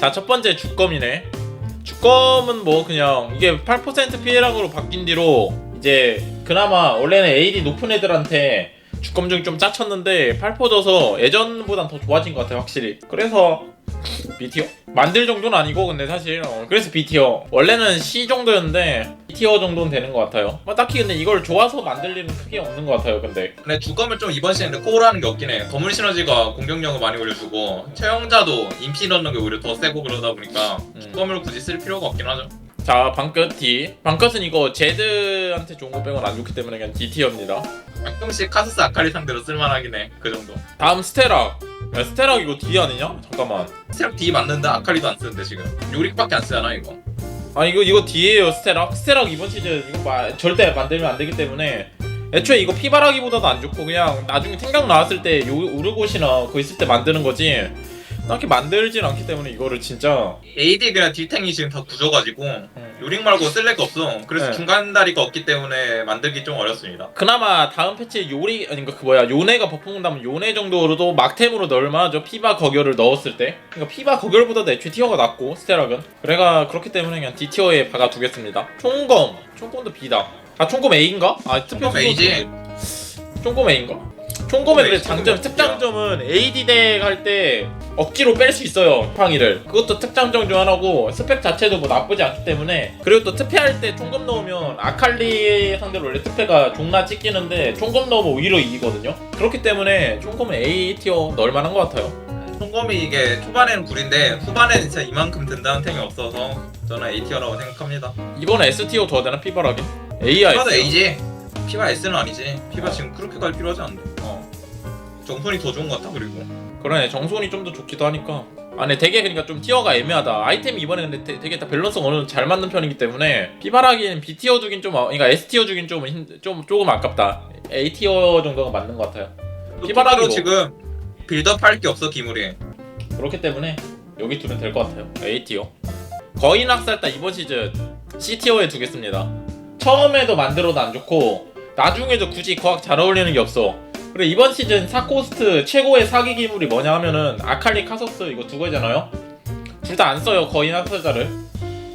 자 첫 번째 주검이네. 주검은 뭐 그냥 이게 8% 피해량으로 바뀐 뒤로 이제 그나마 원래는 AD 높은 애들한테 주검 중이 좀 짜쳤는데 8% 져서 예전보단 더 좋아진 것 같아요 확실히. 그래서 B티어? 만들 정도는 아니고 근데 사실 어, 그래서 B티어 원래는 C 정도였는데 B티어 정도는 되는 것 같아요 뭐 딱히 근데 이걸 좋아서 만들 일은 크게 없는 것 같아요 근데 근데 주검을 좀 이번 시즌에 코어라는 게 없긴 해. 거물 시너지가 공격력을 많이 올려주고 최영자도 인피 넣는 게 오히려 더 세고 그러다 보니까 음. 주검을 굳이 쓸 필요가 없긴 하죠. 자 방끝 D 방끝은 이거 제드한테 좋은 거 빼곤 안 좋기 때문에 그냥 D티어입니다 가끔씩 카스스 아칼리 상대로 쓸만하긴 해. 그 정도. 다음 스테락 야 스테락 이거 D 아니냐? 잠깐만 스트랩 D 맞는데 아칼리도 안 쓰는데 지금. 요릭밖에 안 쓰잖아 이거. 아 이거 이거 D에요 스테락 스테락 이번 시즌 이거 마, 절대 만들면 안 되기 때문에 애초에 이거 피바라기보다도 안 좋고 그냥 나중에 생각 나왔을 때 요, 우르곳이나 그거 있을 때 만드는 거지 딱히 만들진 않기 때문에 이거를 진짜 AD 그냥 딜탱이 지금 다 구져가지고 요릭 말고 쓸 데가 없어. 그래서 네. 중간 다리가 없기 때문에 만들기 좀 어렵습니다. 그나마 다음 패치에 요리 아니 그 뭐야 요네가 버프 본다면 요네 정도로도 막템으로 넣을 만하죠 피바 거결을 넣었을 때 그러니까 피바 거결보다도 애초에 티어가 낮고 스테락은 그래가 그렇기 때문에 그냥 D 티어에 박아두겠습니다 총검 총검도 B다 아 총검 A인가? 아 총검 A지. 총검 A인가? 총검의 그래 장점 특장점은 AD 덱 할 때 억지로 뺄 수 있어요 팡이를 그것도 특장점 중 하나고 스펙 자체도 뭐 나쁘지 않기 때문에 그리고 또 특패할 때 총검 넣으면 아칼리 상대로 원래 특패가 존나 찍히는데 총검 넣으면 오히려 이기거든요 그렇기 때문에 총검은 A 티어 넣을 만한 것 같아요 총검이 이게 초반에는 구린데 후반에는 진짜 이만큼 든다는 템이 없어서 저는 AT어라고 생각합니다. 이번에 S 티어 줘야 되나 피바라기? A야 피바도 A지. 피바 S는 아니지. 피바 지금 그렇게 갈 필요하지 않는데. 어 정손이 더 좋은 것 같아 그리고. 그러네 정손이 좀 더 좋기도 하니까. 아 근데 되게 그러니까 좀 티어가 애매하다. 아이템이 이번에 근데 되, 되게 다 밸런스가 어느 정도 잘 맞는 편이기 때문에 피바라기는 B 티어 주긴 좀 어- 그러니까 S 티어 주긴 좀, 힘, 좀 조금 아깝다. A 티어 정도가 맞는 것 같아요. 또 피바라기도. 피바로 지금 빌드업 할 게 없어 기물이. 그렇기 때문에 여기 두면 될 것 같아요. A 티어. 거인 학살다 이번 시즌 C 티어에 두겠습니다. 처음에도 만들어도 안 좋고 나중에도 굳이 거학 잘 어울리는 게 없어 그래 이번 시즌 사코스트 최고의 사기 기물이 뭐냐 하면은 아칼리 카소스 이거 두 개잖아요. 둘 다 안 써요 거인 학살자를.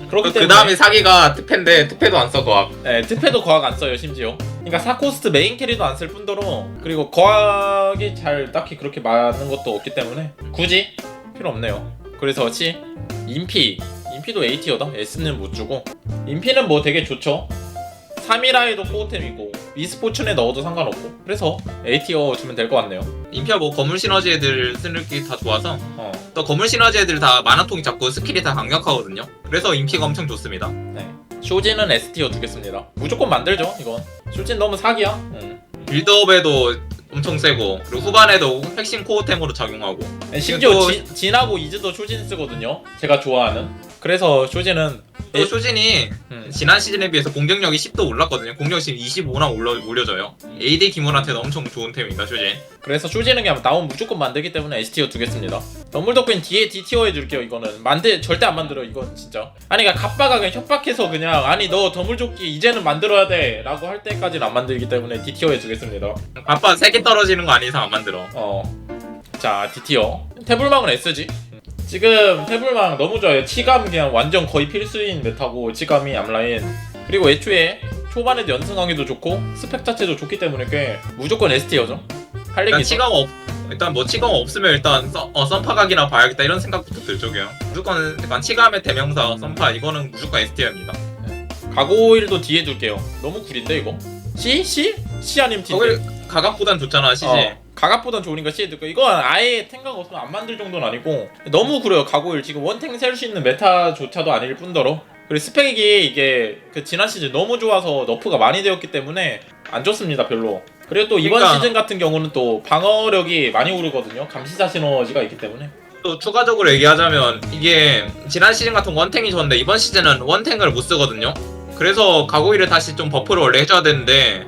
그렇기 그 때문에 다음에 사기가 특패인데 특패도 안 써 거학. 네, 특패도 거학 안 써요 심지어. 그러니까 사코스트 메인 캐리도 안 쓸 뿐더러 그리고 거학이 잘 딱히 그렇게 많은 것도 없기 때문에 굳이 필요 없네요. 그래서 C 인피. 인피도 A티어다? S는 못 주고. 인피는 뭐 되게 좋죠. 3이라에도 포템이고 미스포춘에 넣어도 상관없고 그래서 A티어 주면 될 것 같네요 인피아 뭐 거물 시너지 애들 쓰는 게 다 좋아서 어, 또 거물 시너지 애들 다 만화통이 잡고 스킬이 다 강력하거든요. 그래서 인피가 엄청 좋습니다. 네. 쇼진은 S티어 두겠습니다 무조건 만들죠 이건 쇼진 너무 사기야 응. 빌드업에도 엄청 세고 그리고 후반에도 핵심 코어템으로 작용하고 심지어 또- 진, 진하고 이즈도 쇼진 쓰거든요. 제가 좋아하는. 그래서 쇼진은 또 예. 쇼진이 음, 지난 시즌에 비해서 공격력이 10도 올랐거든요. 공격 지금 25나 올려, 올려져요. AD 기문한테도 엄청 좋은 템입니다, 쇼진. 그래서 쇼진은 그냥 나오면 무조건 만들기 때문에 S 티어 두겠습니다. 덤블더크인 뒤에 D 티어 해줄게요. 이거는 만들 절대 안 만들어. 이건 진짜. 아니 그러니까 갑바가 그냥 협박해서 그냥 아니 너 덤블조끼 이제는 만들어야 돼 라고 할 때까지는 안 만들기 때문에 D 티어 해주겠습니다. 아빠 3개 떨어지는 거 아닌 이상 안 만들어. 어. 자, D티어. 태블망은 S지. 지금 태블망 너무 좋아요. 치감 그냥 완전 거의 필수인 메타고 치감이 앞라인. 그리고 애초에 초반에도 연승하기도 좋고 스펙 자체도 좋기 때문에 꽤 무조건 S티어죠. 할 얘기 일단 있어? 치감 없 일단 뭐 치감 없으면 일단 써, 어, 썬파각이나 봐야겠다 이런 생각부터 들죠 그냥 무조건 약간 치감의 대명사 썬파 이거는 무조건 ST입니다 가고일도 뒤에 둘게요. 너무 구린데 이거? C? C? C 아님. 거기 가각보단 좋잖아 시지 어, 가각보단 좋으니까 C에 듣고 이건 아예 탱각 없으면 안 만들 정도는 아니고 너무 구려요. 가고일 지금 원탱 셀수 있는 메타조차도 아닐 뿐더러. 그리고 스펙이 이게 그 지난 시즌 너무 좋아서 너프가 많이 되었기 때문에 안 좋습니다 별로. 그리고 또 이번 그러니까- 시즌 같은 경우는 또 방어력이 많이 오르거든요. 감시자 시너지가 있기 때문에. 또 추가적으로 얘기하자면 이게 지난 시즌 같은 원탱이 좋았는데 이번 시즌은 원탱을 못 쓰거든요. 그래서 가고일을 다시 좀 버프를 원래 해줘야 되는데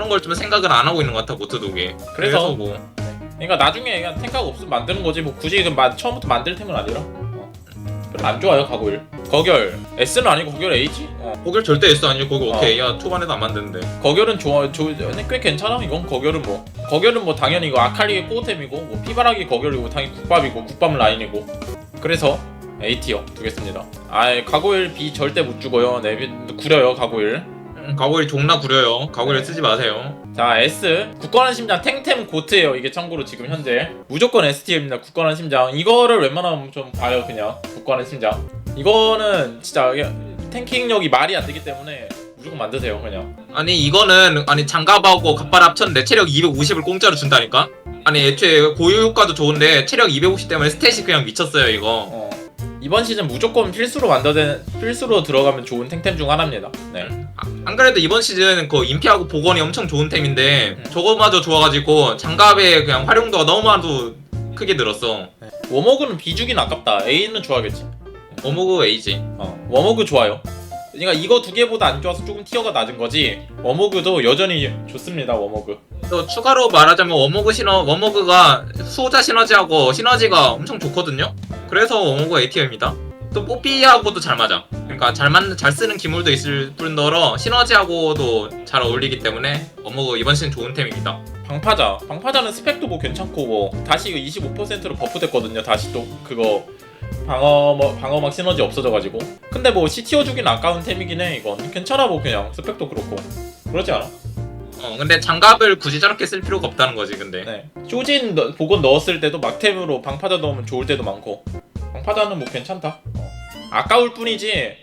그런 걸 좀 생각을 안 하고 있는 것 같아 모트독이 그래서 뭐 그러니까 나중에 그냥 탱각 없으면 만드는 거지 뭐 굳이 그 마- 처음부터 만들 템은 아니라 어. 별로 안 좋아요 가고일 거결 S는 아니고 거결 A지? 어. 고결 절대 S 아니고 거기 어. 오케이 야 초반에도 안 만드는데 거결은 좋아, 조, 꽤 괜찮아 이건 거결은 뭐 거결은 뭐 당연히 이거 아칼리의 꼬템이고 뭐 피바라기 거결이고 당연히 국밥이고 국밥 라인이고 그래서 A티어 두겠습니다. 아 가고일 B 절대 못 죽어요. 네 구려요 가고일. 음, 가고일 존나 구려요. 가고일 쓰지 마세요. 자 S 굳건한 심장 탱템 고트예요. 이게 참고로 지금 현재 무조건 ST입니다. 굳건한 심장 이거를 웬만하면 좀 봐요 그냥 굳건한 심장. 이거는 진짜 탱킹력이 말이 안 되기 때문에 무조건 만드세요 그냥. 아니 이거는 아니 장갑하고 갑발 합쳤는데 체력 250을 공짜로 준다니까? 아니 애초에 고유 효과도 좋은데 체력 250 때문에 스탯이 그냥 미쳤어요 이거. 어. 이번 시즌 무조건 필수로 만들어낸 필수로 들어가면 좋은 탱템 중 하나입니다. 네. 안 그래도 이번 시즌 그 인피하고 복원이 엄청 좋은 템인데 음. 저거마저 좋아가지고 장갑의 그냥 활용도가 너무나도 크게 늘었어. 워머그는 비주긴 아깝다. A는 좋아하겠지. 어묵우 에이지. 어. 워머그 좋아요. 그러니까 이거 두 개보다 안 좋아서 조금 티어가 낮은 거지. 워머그도 여전히 좋습니다. 워머그. 또 추가로 말하자면 워머그 시너 워머그가 수호자 시너지하고 시너지가 엄청 좋거든요. 그래서 워머그 ATM입니다. 또 뽀삐하고도 잘 맞아. 그러니까 잘 맞는 잘 쓰는 기물도 있을 뿐더러 시너지하고도 잘 어울리기 때문에 워머그 이번 시즌 좋은 템입니다. 방파자. 방파자는 스펙도 뭐 괜찮고 뭐 다시 이거 25%로 버프됐거든요. 다시 또 그거 방어 뭐 방어 막 시너지 없어져가지고. 근데 뭐 CTO 주긴 아까운 템이긴 해. 이건 괜찮아 뭐 그냥 스펙도 그렇고. 그러지 않아? 어 근데 장갑을 굳이 저렇게 쓸 필요가 없다는 거지 근데. 네. 쇼진 너- 복원 넣었을 때도 막템으로 방파자 넣으면 좋을 때도 많고 방파자는 뭐 괜찮다. 어. 아까울 뿐이지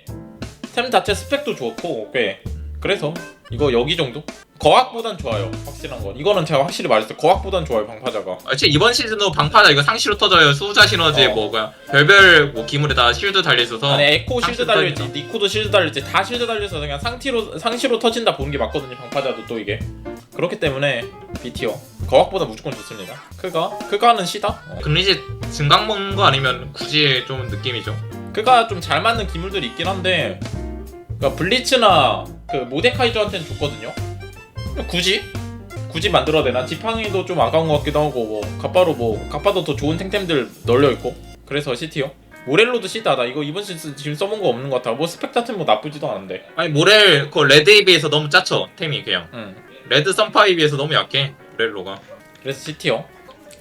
템 자체 스펙도 좋고 꽤 그래서 이거 여기 정도? 거학보단 좋아요 확실한 건 이거는 제가 확실히 말했어요 거학보단 좋아요 방파자가 어째 이번 시즌도 방파자 이거 상시로 터져요. 수호자 시너지 어. 뭐 그냥 별별 뭐 기물에 다 실드 달려 있어서. 아니 에코 실드 상시 달려있지 터진다. 니코도 실드 달려있지 다 실드 달려서 그냥 상티로, 상시로 터진다 보는 게 맞거든요 방파자도 또 이게 그렇기 때문에 B티어 거학보다 무조건 좋습니다 크가? 크가는 시다? 어. 금리지 증강 먹는 거 아니면 굳이 좀 느낌이죠. 그가 좀 잘 맞는 기물들이 있긴 한데 그러니까 블리츠나 그 모데카이저한테는 좋거든요. 굳이 굳이 만들어야 되나? 지팡이도 좀 아까운 것 같기도 하고 뭐 갑바로 뭐 갑바도 더 좋은 탱템들 널려 있고 그래서 시티요. 모렐로도 시다다 이거 이번 시즌 지금 써본 거 없는 것 같아. 뭐 스펙 자체는 뭐 나쁘지도 않은데. 아니 모렐 그 레드에 비해서 너무 짜쳐 템이 그냥. 응. 레드 선파에 비해서 너무 약해 모렐로가. 그래서 시티요.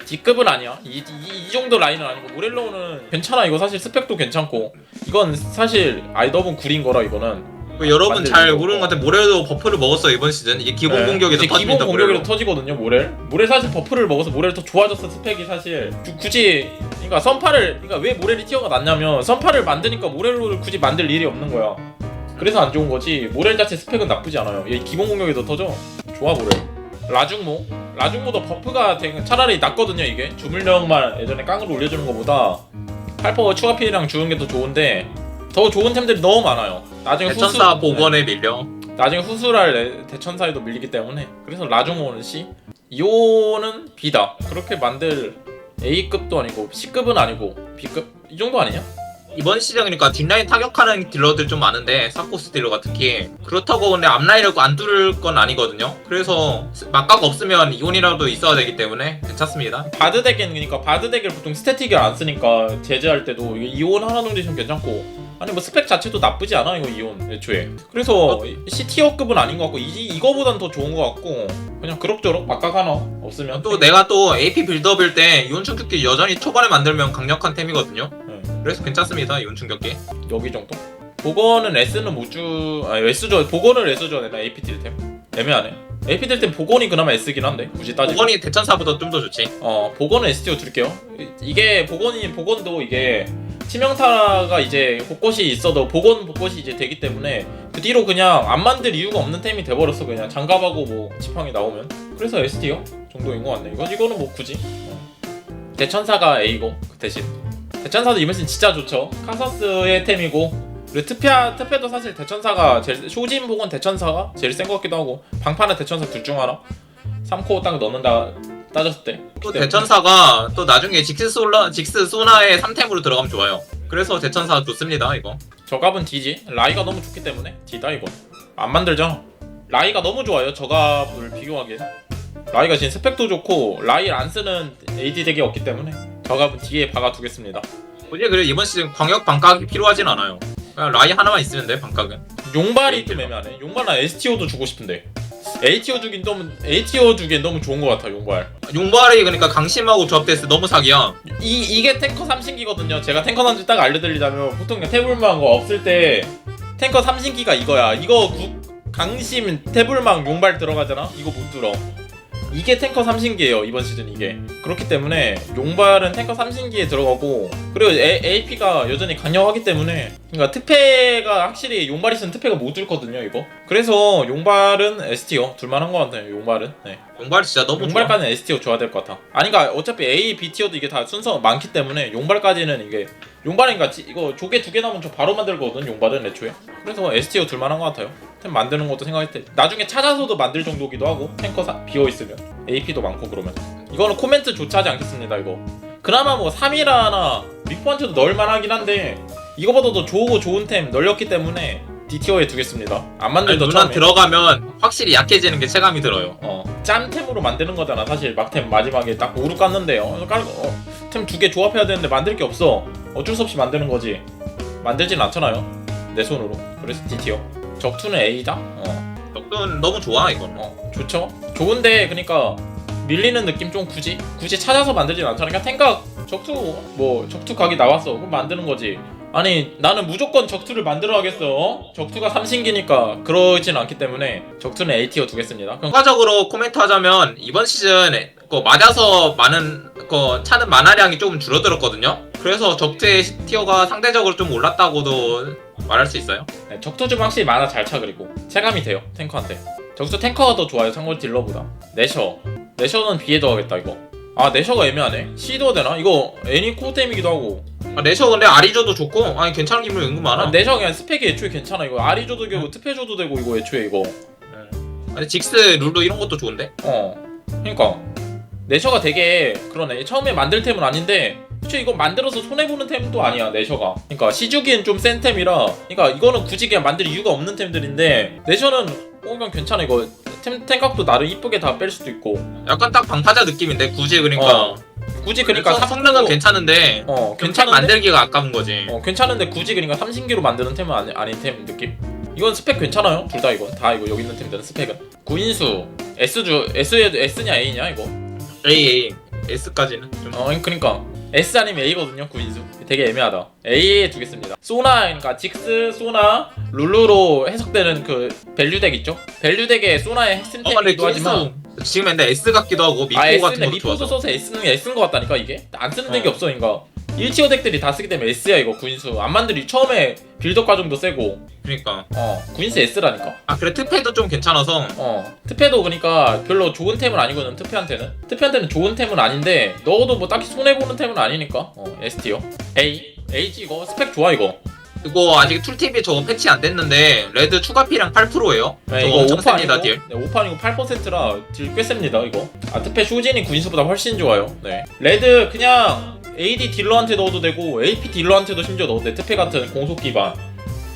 D급은 아니야. 이, 이, 이 정도 라인은 아니고 모렐로는 괜찮아. 이거 사실 스펙도 괜찮고 이건 사실 아이더분 구린 거라 이거는. 그 여러분 잘. 모르는 것 같아 모렐도 버프를 먹었어 이번 시즌. 이게 기본 네. 공격에서 이제 터집니다 기본 공격에서 모렐로. 터지거든요 모렐 모렐 사실 버프를 먹어서 모렐 더 좋아졌어 스펙이 사실 구- 굳이 그러니까 선파를 그러니까 왜 모렐이 티어가 낮냐면 선파를 만드니까 모렐로를 굳이 만들 일이 없는 거야. 그래서 안 좋은 거지. 모렐 자체 스펙은 나쁘지 않아요. 얘 기본 공격에서 터져. 좋아 모렐 라중모. 라중모도 버프가 되게 차라리 낫거든요 이게. 주물력만 예전에 깡으로 올려주는 것보다. 팔퍼 추가 피해량 주는 게 더 좋은데 더 좋은 템들이 너무 많아요 나중에 대천사 후수- 복원에 밀려. 나중에 후술할 대- 대천사에도 밀리기 때문에 그래서 라중호는 C 이오는 B다 그렇게 만들 A급도 아니고 C급은 아니고 B급 이 정도 아니냐? 이번 시즌 그러니까 뒷라인 타격하는 딜러들 좀 많은데 사코스 딜러가 특히 그렇다고 근데 앞라인을 안 뚫을 건 아니거든요. 그래서 막각 없으면 이온이라도 있어야 되기 때문에 괜찮습니다. 바드 덱엔 그러니까 바드 덱을 보통 스태틱을 안 쓰니까 제재할 때도 이온 하나 정도 있으면 괜찮고 아니 뭐 스펙 자체도 나쁘지 않아 이거 이온 애초에 그래서 C티어급은 아닌 것 같고 이, 이거보단 더 좋은 것 같고 그냥 그럭저럭 막각 하나 없으면 또 내가 또 AP 빌드업일 때 이온 충격기 여전히 초반에 만들면 강력한 템이거든요. 네. 그래서 괜찮습니다 이온 충격기. 여기 정도? 복원은 S는 못주 아 S죠 복원을 S죠 내가 AP 딜템 애매하네 AP 딜템 복원이 그나마 S긴 한데 굳이 따지면 복원이 대천사보다 좀 더 좋지. 어 복원은 STO 줄게요 이- 이게 복원이 복원도 이게 치명타가 이제 곳곳이 있어도 복원 곳곳이 이제 되기 때문에 그 뒤로 그냥 안 만들 이유가 없는 템이 돼버렸어. 그냥 장갑하고 뭐 지팡이 나오면. 그래서 STO 정도인 것 같네. 이건 이거는 뭐 굳이. 어. 대천사가 A고 그 대신. 대천사도 이번 시즌 진짜 좋죠. 카서스의 템이고. 그리고 트페아 트페도 사실 대천사가 제일 쇼진 복원 대천사가 제일 센 것 같기도 하고. 방파나 대천사 둘 중 하나? 3코 딱 넣는다 따졌을 때. 또 대천사가 또 나중에 직스 솔라 직스 소나의 3템으로 들어가면 좋아요. 그래서 대천사 좋습니다 이거. 저갑은 D지. 라이가 너무 좋기 때문에 D다 이거. 안 만들잖아 라이가 너무 좋아요 저갑을 비교하기에 라이가 지금 스펙도 좋고 라이를 안 쓰는 AD 덱이 없기 때문에 저갑은 D에 박아두겠습니다. 굳이 그래 이번 시즌 광역 반각이 필요하진 않아요. 그냥 라이 하나만 있으면 돼 반각은. 용발이 좀 애매하네. 용발나 STO도 주고 싶은데 ATO 주긴 너무 ATO 주기엔 너무 좋은 것 같아 용발. 용발이 그러니까 강심하고 조합됐을 때 너무 사기야. 이 이게 탱커 3신기거든요. 제가 탱커 남지 딱 알려드리자면 보통 그냥 태블망 거 없을 때 탱커 3신기가 이거야. 이거 구, 강심 태블망 용발 들어가잖아. 이거 못 들어. 이게 탱커 3신기예요 이번 시즌 이게 그렇기 때문에 용발은 탱커 3신기에 들어가고 그리고 AP가 여전히 강력하기 때문에 그러니까 특패가 확실히 용발이 쓰는 특패가 못 들거든요 이거 그래서 용발은 STO 둘만한 것 같아요 용발은 네. 용발 진짜 너무 좋아. 용발까지 는 STO 줘야 될 것 같아. 아니 그러니까 어차피 A, B 티어도 이게 다 순서 많기 때문에 용발까지는 이게 용발인가 지- 이거 조개 두개 나오면 저 바로 만들거든 용발은 애초에. 그래서 STO 둘만한 것 같아요. 템 만드는 것도 생각할 때 나중에 찾아서도 만들 정도기도 하고 탱커 사, 비어 있으면 AP도 많고 그러면 이거는 코멘트 조차 하지 않겠습니다 이거. 그나마 뭐 3이라나 리포한테도 넣을만 하긴 한데 이거보다 더 좋고 좋은 템 널렸기 때문에 D티어에 두겠습니다. 안 만들던 처음에. 들어가면 확실히 약해지는 게 체감이 들어요. 어 짬템으로 만드는 거잖아 사실 막템 마지막에 딱 오류 깠는데 어, 깔, 어, 템두 개 조합해야 되는데 만들 게 없어 어쩔 수 없이 만드는 거지. 만들진 않잖아요. 내 손으로. 그래서 D티어. 적투는 A다? 어, 적은 너무 좋아 이건. 어 좋죠? 좋은데 그니까 밀리는 느낌 좀 굳이? 굳이 찾아서 만들진 않잖아. 그냥 탱각 적투 뭐 적투 각이 나왔어. 그럼 만드는 거지. 아니 나는 무조건 적투를 만들어 야겠어. 어? 적투가 삼신기니까 그러진 않기 때문에 적투는 A티어 두겠습니다. 그럼 추가적으로 코멘트 하자면 이번 시즌에 그 맞아서 많은 그 차는 만화량이 조금 줄어들었거든요. 그래서 적트의 티어가 상대적으로 좀 올랐다고도 말할 수 있어요. 네, 적투 좀 확실히 만화 잘차 그리고 체감이 돼요 탱커한테. 적투 탱커가 더 좋아요 참고로 딜러보다. 내셔. 내셔는 B에 더하겠다 이거. 아 내셔가 애매하네. C도 되나? 이거 애니 코템이기도 하고. 아, 내셔 근데 아리조도 좋고 아니 괜찮은 기물 은근 많아. 아, 내셔 그냥 스펙이 애초에 괜찮아 이거. 아리조도 되고 특패조도 되고 이거 애초에 이거. 아니 직스 룰루 이런 것도 좋은데. 어. 그니까. 내셔가 되게 그러네. 처음에 만들 템은 아닌데 그쵸 이거 만들어서 손해보는 템도 아니야 내셔가. 그니까 시주기엔 좀 센 템이라 그니까 이거는 굳이 그냥 만들 이유가 없는 템들인데 내셔는 어 그냥 괜찮아 이거. 템, 템각도 나름 이쁘게 다 뺄 수도 있고. 약간 딱 방파자 느낌인데 굳이 그러니까. 어, 굳이 그러니까 성- 성능은 괜찮은데 어 괜찮은데? 만들기가 아까운 거지. 어 괜찮은데 굳이 그러니까 삼신기로 만드는 템은 아니, 아닌 템 느낌? 이건 스펙 괜찮아요? 둘 다 이건 다 이거 여기 있는 템들은 스펙은? 구인수 S주 S에도 S냐 A냐 이거? A A. S까지는 좀. 어 그러니까 S 아니면 A거든요 구인수. 되게 애매하다. A에 두겠습니다. 소나 그러니까 직스 소나 룰루로 해석되는 그 밸류덱 있죠? 밸류덱의 소나의 핵심 어 근데 템이기도 하지만 하지만 지금 근데 S 같기도 하고 미포 아 같은 S네 것도 미포도 좋아서. 써서 S는 S인 것 같다니까 이게? 안 쓰는 덱이 어. 없어 그러니까 1티어 덱들이 다 쓰기 때문에 S야 이거 구인수. 안 만들이 처음에 빌더 과정도 세고. 그러니까. 어 구인수 S라니까. 아 그래 특패도 좀 괜찮아서. 어 특패도 그러니까 별로 좋은 템은 아니거든 특패한테는. 특패한테는 좋은 템은 아닌데 넣어도 뭐 딱히 손해보는 템은 아니니까. 어 S티어. A A지 이거 스펙 좋아 이거. 이거 아직 툴팁이 저거 패치 안 됐는데 레드 추가피량 8%예요. 네, 이거 엄청 5판이고. 셉니다 딜. 네, 5판이고 8%라 딜 꽤 셉니다 이거. 아 특패 쇼진이 구인수보다 훨씬 좋아요. 네. 레드 그냥 AD 딜러한테 넣어도 되고 AP 딜러한테도 심지어 넣어도 돼 특패 같은 공속 기반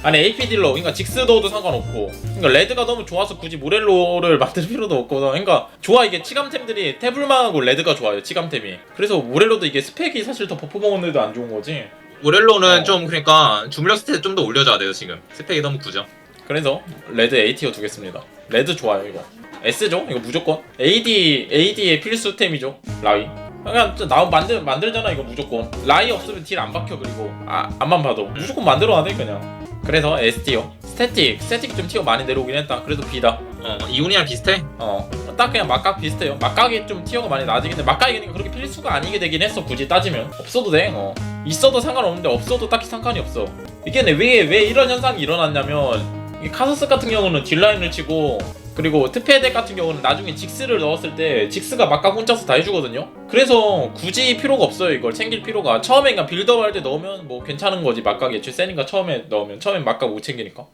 아니 AP 딜러 그러니까 직스 넣어도 상관없고 그러니까 레드가 너무 좋아서 굳이 모렐로를 만들 필요도 없거든 그러니까 좋아 이게 치감템들이 태블망하고 레드가 좋아요 치감템이 그래서 모렐로도 이게 스펙이 사실 더 버프 먹었는데도 안 좋은 거지 모렐로는 어. 좀 그러니까 주물력 스탯 좀 더 올려줘야 돼요 지금. 스펙이 너무 구죠. 그래서 레드 A티어 두겠습니다. 레드 좋아요 이거. S죠? 이거 무조건. AD AD의 필수템이죠. 라이. 그냥 나 만들 만들잖아 이거 무조건. 라이 없으면 딜 안 박혀 그리고 아 앞만 봐도 무조건 만들어야 돼 그냥. 그래서 S티어. 스태틱 스태틱 좀 티어 많이 내려오긴 했다. 그래도 B다. 어 이훈이랑 비슷해. 어. 딱 그냥 막각 비슷해요. 막각이 좀 티어가 많이 낮이긴 해. 막각이 그러니까 그렇게 필수가 아니게 되긴 했어. 굳이 따지면 없어도 돼. 어. 있어도 상관없는데 없어도 딱히 상관이 없어. 이게 왜왜 왜 이런 현상이 일어났냐면 이 카서스 같은 경우는 딜라인을 치고 그리고 트페덱 같은 경우는 나중에 직스를 넣었을 때 직스가 막각 혼자서 다 해주거든요. 그래서 굳이 필요가 없어요. 이걸 챙길 필요가. 처음에 그냥 빌드업 할 때 넣으면 뭐 괜찮은 거지. 막각이 애초에 세니까 처음에 넣으면 처음엔 막각 못 챙기니까.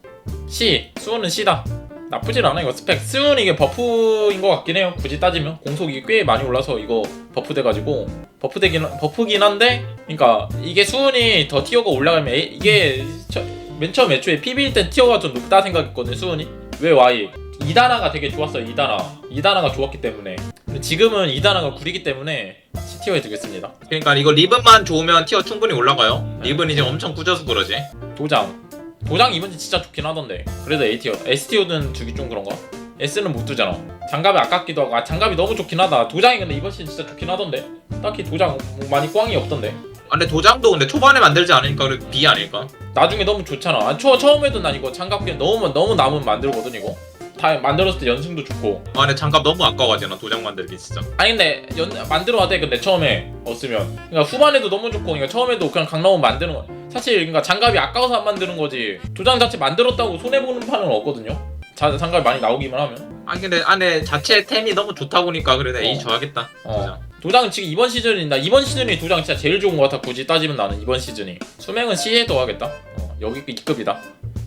C 수호는 C다. 나쁘진 않아 이거 스펙 스은 이게 버프인 것 같긴 해요 굳이 따지면 공속이 꽤 많이 올라서 이거 버프 돼가지고 버프 되긴 버프긴 한데 그러니까 이게 수은이 더 티어가 올라가면 A- 이게 처- 맨 처음 애초에 PB일 땐 티어가 좀 높다 생각했거든 수은이 왜 Y 이다나가 되게 좋았어요 이다나 이다나가 좋았기 때문에. 지금은 이다나가 구리기 때문에 C티어에 두겠습니다. 그러니까 이거 리븐만 좋으면 티어 충분히 올라가요. 리븐이 지금 엄청 꾸져서 그러지. 도장. 도장 이번지 진짜 좋긴 하던데. 그래도 A티어 S티어는 주기 좀 그런가? S는 못 두잖아. 장갑이 아깝기도 하고 아 장갑이 너무 좋긴 하다. 도장이 근데 이번 시즌 진짜 좋긴 하던데. 딱히 도장 뭐 많이 꽝이 없던데. 아, 근데 도장도 근데 초반에 만들지 않으니까 그래 B 아닐까? 나중에 너무 좋잖아. 아, 처, 처음에도 난 이거 장갑 그냥 너무 너무 남으면 만들거든 이거 다 만들었을 때 연승도 좋고. 아 근데 장갑 너무 아까워하잖아 도장 만들기 진짜. 아니 근데 연, 만들어야 돼 근데 처음에 없으면. 그러니까 후반에도 너무 좋고 그러니까 처음에도 그냥 강남은 만드는 거. 사실 그러니까 장갑이 아까워서 안 만드는 거지. 도장 자체 만들었다고 손해 보는 판은 없거든요. 자, 장갑이 많이 나오기만 하면. 아니 근데 안에 자체 템이 너무 좋다 보니까 그래 나 A 어. 줘야겠다. 어. 도장 도장은 지금 이번 시즌이 나 이번 시즌이 도장 진짜 제일 좋은 것 같아 굳이 따지면 나는 이번 시즌이. 수명은 C에도 하겠다. 어, 여기 B급이다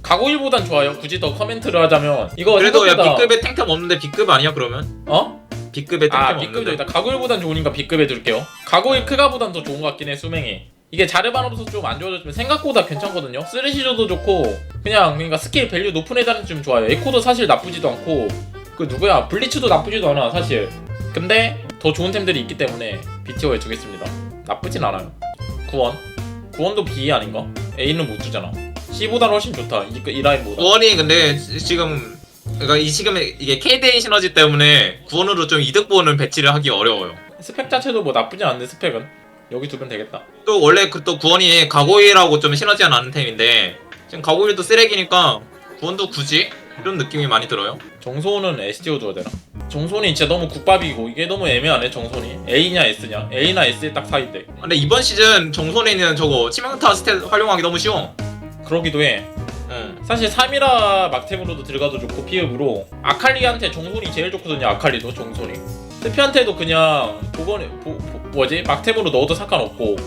가고일보단 좋아요. 굳이 더 커멘트를 하자면. 이거 그래도 야 생각보다- B급에 탱템 없는데 B급 아니야 그러면? 어? B급에 탱템 아 없는데. B급도 있다. 가고일보단 좋으니까 B급에 둘게요. 가고일 크가보단 더 좋은 것 같긴 해 수명이. 이게 자르반 없어서 좀 안 좋아졌지만 생각보다 괜찮거든요. 쓰레시저도 좋고 그냥 그러니까 스킬 밸류 높은 애들은 좀 좋아요. 에코도 사실 나쁘지도 않고 그 누구야? 블리츠도 나쁘지도 않아 사실. 근데 더 좋은 템들이 있기 때문에 BTO에 두겠습니다. 나쁘진 않아요. 구원. 구원도 B 아닌가? A는 못 주잖아 C보다는 훨씬 좋다 이, 이 라인보다 구원이 근데 지- 지금 그러니까 이 지금 이게 KDA 시너지 때문에 구원으로 좀 이득 보는 배치를 하기 어려워요. 스펙 자체도 뭐 나쁘진 않은데 스펙은 여기 두면 되겠다 또 원래 그 또 구원이 가고일하고 좀 시너지가 나는 템인데 지금 가고일도 쓰레기니까 구원도 굳이 이런 느낌이 많이 들어요. 정소는 STO 줘야 되나? 정소는 진짜 너무 국밥이고 이게 너무 애매하네 정소니 A냐 S냐 A나 S에 딱 사이인데 근데 이번 시즌 정손에는 저거 치명타 스탯 활용하기 너무 쉬워. 그러기도 해. 응. 사실 3이라 막템으로도 들어가도 좋고 피읍으로 아칼리한테 정손이 제일 좋거든요 아칼리도 정손이. 스피한테도 그냥 복원 보, 보- 뭐지? 막템으로 넣어도 상관없고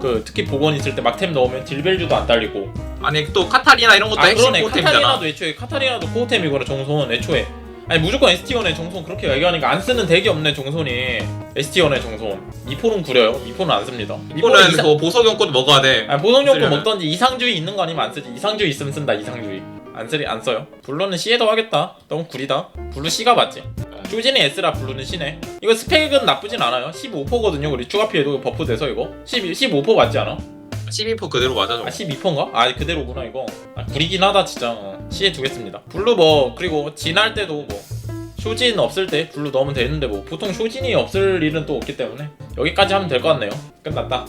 그 특히 복원 있을 때 막템 넣으면 딜밸류도 안 딸리고. 아니 또 카타리나 이런 것도 아 핵심 그러네. 포템이잖아. 카타리나도 애초에 카타리나도 코어템이거나 정손 애초에 아니 무조건 ST1에 정손 그렇게 얘기하니까 안 쓰는 덱이 없네 정손이. ST1에 정손 미포는 구려요. 미포는 안 씁니다. 이거는 이상- 그 보석용꽃 먹어야 돼. 아니 쓰려면. 먹던지 이상주의 있는 거 아니면 안 쓰지. 이상주의 있으면 쓴다 이상주의. 안 쓰리 안 써요. 블루는 C에도 하겠다. 너무 구리다. 블루 C가 맞지? 쇼진이 S라 블루는 C네. 이거 스펙은 나쁘진 않아요. 15%거든요 우리. 추가 피해도 버프 돼서 이거. 12, 15% 맞지 않아? 12% 그대로 맞아. 아 12%인가? 아 그대로구나 이거. 아 구리긴 하다 진짜. 어. C에 두겠습니다. 블루 뭐 그리고 진할 때도 뭐 쇼진 없을 때 블루 넣으면 되는데 뭐 보통 쇼진이 없을 일은 또 없기 때문에 여기까지 하면 될 것 같네요. 끝났다